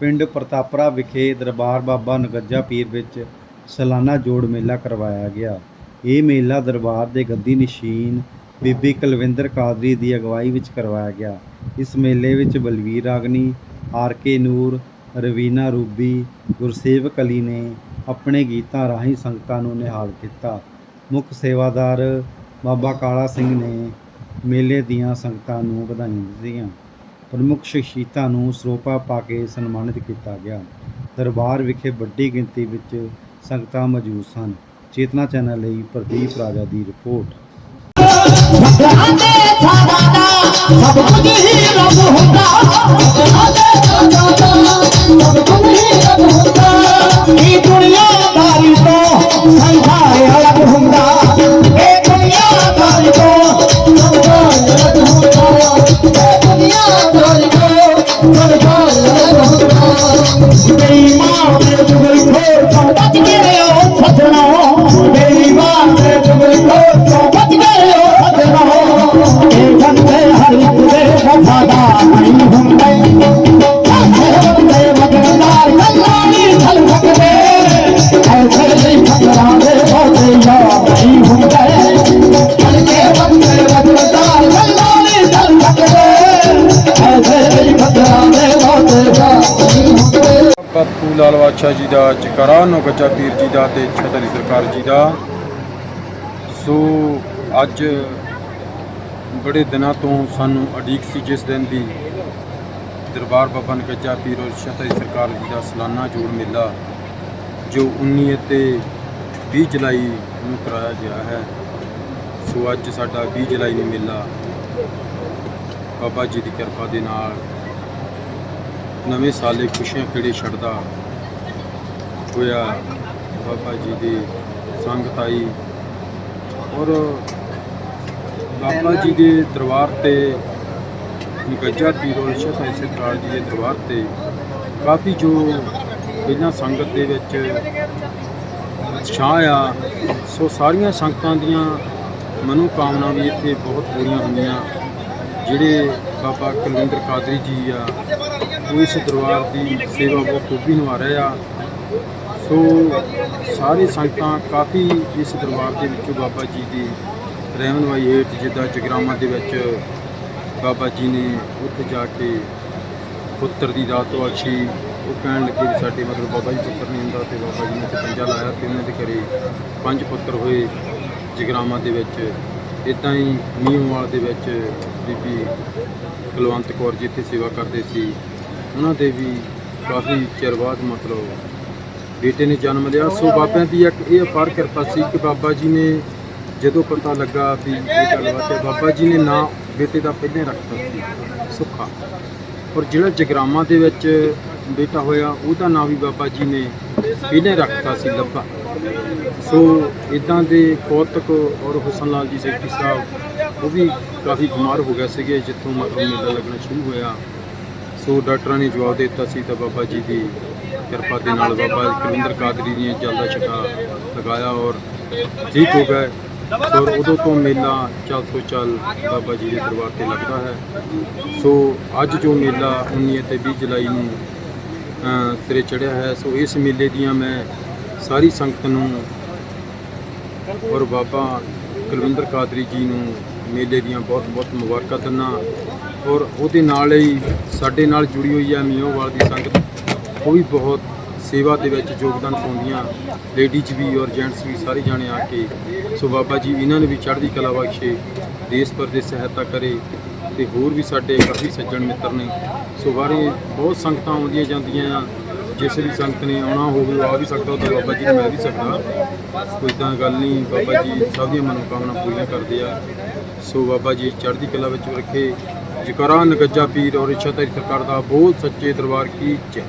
ਪਿੰਡ ਪ੍ਰਤਾਪਰਾ ਵਿਖੇ ਦਰਬਾਰ ਬਾਬਾ ਨਗੱਜਾ ਪੀਰ ਵਿੱਚ ਸਾਲਾਨਾ ਜੋੜ ਮੇਲਾ ਕਰਵਾਇਆ ਗਿਆ। ਇਹ ਮੇਲਾ ਦਰਬਾਰ ਦੇ ਗੱਦੀ ਨਸ਼ੀਨ ਬੀਬੀ ਕੁਲਵਿੰਦਰ ਕਾਦਰੀ ਦੀ ਅਗਵਾਈ ਵਿੱਚ ਕਰਵਾਇਆ ਗਿਆ। ਇਸ ਮੇਲੇ ਵਿੱਚ Balvir Agni, R K Noor, Raveena Ruby, Gursevak Ali ਨੇ ਆਪਣੇ ਗੀਤਾਂ ਰਾਹੀਂ ਸੰਗਤਾਂ ਨੂੰ ਨਿਹਾਲ ਕੀਤਾ। ਮੁੱਖ ਸੇਵਾਦਾਰ ਬਾਬਾ ਕਾਲਾ ਸਿੰਘ ਨੇ ਮੇਲੇ ਦੀਆਂ ਸੰਗਤਾਂ ਨੂੰ ਵਧਾਈਆਂ ਦਿੱਤੀਆਂ। ਪ੍ਰਮੁੱਖ ਸ਼ਖਸੀਅਤਾਂ ਨੂੰ ਸਰੋਪਾ ਪਾ ਕੇ ਸਨਮਾਨਿਤ ਕੀਤਾ ਗਿਆ। ਦਰਬਾਰ ਵਿਖੇ ਵੱਡੀ ਗਿਣਤੀ ਵਿੱਚ ਸੰਗਤਾਂ ਮੌਜੂਦ ਸਨ। ਚੇਤਨਾ ਚੈਨਲ ਲਈ ਪ੍ਰਦੀਪ ਰਾਜਾ ਦੀ ਰਿਪੋਰਟ। ਸਭ ਕੁਝ ਹੀ ਰੱਬ ਹੁੰਦਾ। ਸਭ ਕੁਝ ਹੀ ਬਹੁਤੇ ਲਾਲ ਬਾਦਸ਼ਾਹ ਜੀ ਦਾ ਜਕਰਾ ਨੋ ਪੀਰ ਜੀ ਦਾ ਤੇ ਛਤਰੀ ਸਰਕਾਰ ਜੀ ਦਾ। ਸੋ ਅੱਜ ਬੜੇ ਦਿਨਾਂ ਤੋਂ ਸਾਨੂੰ ਉਡੀਕ ਸੀ ਜਿਸ ਦਿਨ ਦੀ ਦਰਬਾਰ ਬਾਬਾ ਨਗੱਜਾ ਪੀਰ ਔਰ ਛਤਰੀ ਸਰਕਾਰ ਜੀ ਦਾ ਸਾਲਾਨਾ ਜੋੜ ਮੇਲਾ, ਜੋ 19 ਅਤੇ 20 ਜੁਲਾਈ ਨੂੰ ਕਰਾਇਆ ਗਿਆ ਹੈ। ਸੋ ਅੱਜ ਸਾਡਾ 20 ਜੁਲਾਈ ਨੂੰ ਮੇਲਾ ਬਾਬਾ ਜੀ ਦੀ ਕਿਰਪਾ ਦੇ ਨਾਲ ਨਵੇਂ ਸਾਲੇ ਖੁਸ਼ੀਆਂ ਖੇੜੇ ਛੱਡਦਾ ਹੋਇਆ ਬਾਬਾ ਜੀ ਦੀ ਸੰਗਤ ਆਈ। ਔਰ ਬਾਬਾ ਜੀ ਦੇ ਦਰਬਾਰ ਤੇ ਗੱਜਾ ਪੀਰੋ ਸ਼ਾਹ ਸਰਕਾਰ ਜੀ ਦੇ ਦਰਬਾਰ ਤੇ ਕਾਫੀ ਜੋ ਇਹਨਾਂ ਸੰਗਤ ਦੇ ਵਿੱਚ ਉਤਸ਼ਾਹ ਆ, ਸੋ ਸਾਰੀਆਂ ਸੰਗਤਾਂ ਦੀਆਂ ਮਨੋ ਕਾਮਨਾ ਵੀ ਇੱਥੇ ਬਹੁਤ ਪੂਰੀਆਂ ਹੁੰਦੀਆਂ। ਜਿਹੜੇ ਬਾਬਾ ਕੁਲਵਿੰਦਰ ਕਾਦਰੀ ਜੀ ਆ ਉਹ ਇਸ ਦਰਬਾਰ ਦੀ ਸੇਵਾ ਬਹੁਤ ਖੂਬੀ ਨਿਭਾ ਰਹੇ ਆ। ਸੋ ਸਾਰੇ ਸੰਗਤਾਂ ਕਾਫੀ ਇਸ ਦਰਬਾਰ ਦੇ ਵਿੱਚੋਂ ਬਾਬਾ ਜੀ ਦੀ ਰਹਿਨਵਾਈ ਹੇਠ ਜਿੱਦਾਂ ਜਗਰਾਮਾਂ ਦੇ ਵਿੱਚ ਬਾਬਾ ਜੀ ਨੇ ਉੱਥੇ ਜਾ ਕੇ ਪੁੱਤਰ ਦੀ ਦਾਤ ਬਖਸ਼ੀ ਉਹ ਕਹਿਣ ਲੱਗੇ ਵੀ ਸਾਡੇ ਮਤਲਬ ਬਾਬਾ ਜੀ ਪੁੱਤਰ ਨਹੀਂ ਹੁੰਦਾ ਤੇ ਬਾਬਾ ਜੀ ਨੇ ਤੇ ਪੰਜਾ ਲਾਇਆ ਤੇ ਉਹਨਾਂ ਦੇ ਘਰੇ ਪੰਜ ਪੁੱਤਰ ਹੋਏ ਜਗਰਾਮਾਂ ਦੇ ਵਿੱਚ। ਇਦਾਂ ਹੀ ਮੀਂਹਵਾਲ ਦੇ ਵਿੱਚ ਬੀਬੀ ਕੁਲਵੰਤ ਕੌਰ ਜੀ ਇੱਥੇ ਸੇਵਾ ਕਰਦੇ ਸੀ ਉਹਨਾਂ ਦੇ ਵੀ ਕਾਫੀ ਚਿਰ ਬਾਅਦ ਮਤਲਬ ਬੇਟੇ ਨੇ ਜਨਮ ਲਿਆ। ਸੋ ਬਾਬਿਆਂ ਦੀ ਇੱਕ ਇਹ ਅਪਾਰ ਕਿਰਪਾ ਸੀ ਕਿ ਬਾਬਾ ਜੀ ਨੇ ਜਦੋਂ ਪਤਾ ਲੱਗਾ ਵੀ ਇਹ ਗੱਲਬਾਤ ਹੈ, ਬਾਬਾ ਜੀ ਨੇ ਨਾਂ ਬੇਟੇ ਦਾ ਪਹਿਲਾਂ ਹੀ ਰੱਖਤਾ ਸੀ, ਸੁੱਖਾ। ਔਰ ਜਿਹੜਾ ਜਗਰਾਮਾਂ ਦੇ ਵਿੱਚ ਬੇਟਾ ਹੋਇਆ, ਉਹਦਾ ਨਾਂ ਵੀ ਬਾਬਾ ਜੀ ਨੇ ਪਹਿਲਾਂ ਹੀ ਰੱਖਤਾ ਸੀ, ਲੱਭਾ। ਸੋ ਇਦਾਂ ਦੇ ਕੌਤਕ ਔਰ ਹੁਸਨ ਲਾਲ ਜੀ ਸੈਕਟਰੀ ਸਾਹਿਬ, ਉਹ ਵੀ ਕਾਫੀ ਬਿਮਾਰ ਹੋ ਗਏ ਸੀਗੇ, ਜਿੱਥੋਂ ਮਤਲਬ ਮੇਲਾ ਲੱਗਣਾ ਸ਼ੁਰੂ ਹੋਇਆ। ਸੋ ਡਾਕਟਰਾਂ ਨੇ ਜਵਾਬ ਦੇ ਦਿੱਤਾ ਸੀ ਤਾਂ ਬਾਬਾ ਜੀ ਦੀ ਕਿਰਪਾ ਦੇ ਨਾਲ ਬਾਬਾ ਕੁਲਿੰਦਰ ਕਾਦਰੀ ਨੇ ਜਲਦਾ ਛਕਾ ਲਗਾਇਆ ਔਰ ਠੀਕ ਹੋ ਗਏ। ਸੋ ਉਦੋਂ ਤੋਂ ਮੇਲਾ ਚੱਲ ਤੋਂ ਚੱਲ ਬਾਬਾ ਜੀ ਦੇ ਦਰਬਾਰ ਤੇ ਲੱਗਦਾ ਹੈ। ਸੋ ਅੱਜ ਜੋ ਮੇਲਾ 19 ਅਤੇ 20 ਜੁਲਾਈ ਨੂੰ ਸਿਰੇ ਚੜਿਆ ਹੈ, ਸੋ ਇਸ ਮੇਲੇ ਦੀਆਂ ਮੈਂ ਸਾਰੀ ਸੰਗਤ ਨੂੰ ਔਰ ਬਾਬਾ ਕੁਲਵਿੰਦਰ ਕਾਦਰੀ ਜੀ ਨੂੰ ਮੇਲੇ ਦੀਆਂ ਬਹੁਤ ਬਹੁਤ ਮੁਬਾਰਕਾਂ ਦਿੰਦਾ ਔਰ ਉਹਦੇ ਨਾਲ ਹੀ ਸਾਡੇ ਨਾਲ ਜੁੜੀ ਹੋਈ ਹੈ ਮੀਓਵਾਲ ਦੀ ਸੰਗਤ। ਉਹ ਵੀ ਬਹੁਤ ਸੇਵਾ ਦੇ ਵਿੱਚ ਯੋਗਦਾਨ ਪਾਉਂਦੀਆਂ। ਲੇਡੀਜ਼ ਵੀ ਔਰ ਜੈਂਟਸ ਵੀ ਸਾਰੇ ਜਾਣੇ ਆ ਕੇ। ਸੋ ਬਾਬਾ ਜੀ, ਇਹਨਾਂ ਨੇ ਵੀ ਚੜ੍ਹਦੀ ਕਲਾ ਬਖਸ਼ੇ, ਦੇਸ਼ ਪਰ ਦੇ ਸਹਾਇਤਾ ਕਰੇ ਤੇ ਹੋਰ ਵੀ ਸਾਡੇ ਕਾਫੀ ਸੱਜਣ ਮਿੱਤਰ ਨੇ। ਸੋ ਬਾਰੇ ਬਹੁਤ ਸੰਗਤਾਂ ਆਉਂਦੀਆਂ ਜਾਂਦੀਆਂ ਆ। ਜਿਸ ਵੀ ਸੰਗਤ ਨੇ ਆਉਣਾ ਹੋਵੇ, ਉਹ ਆ ਵੀ ਸਕਦਾ, ਉਹ ਤਾਂ ਬਾਬਾ ਜੀ ਨੂੰ ਮਿਲ ਵੀ ਸਕਦਾ। ਕੋਈ ਤਾਂ ਗੱਲ ਨਹੀਂ, ਬਾਬਾ ਜੀ ਸਭ ਦੀਆਂ ਮਨੋਕਾਮਨਾ ਪੂਰੀਆਂ ਕਰਦੇ ਆ। ਸੋ ਬਾਬਾ ਜੀ, ਚੜ੍ਹਦੀ ਕਲਾ ਵਿੱਚ ਰੱਖੇ। ਜਕਰਾ ਨਗੱਜਾ ਪੀਰ ਔਰ ਇੱਛਾ ਤੇਰੀ ਸਰਕਾਰ ਦਾ ਬਹੁਤ ਸੱਚੇ ਦਰਬਾਰ ਕੀ ਜੈ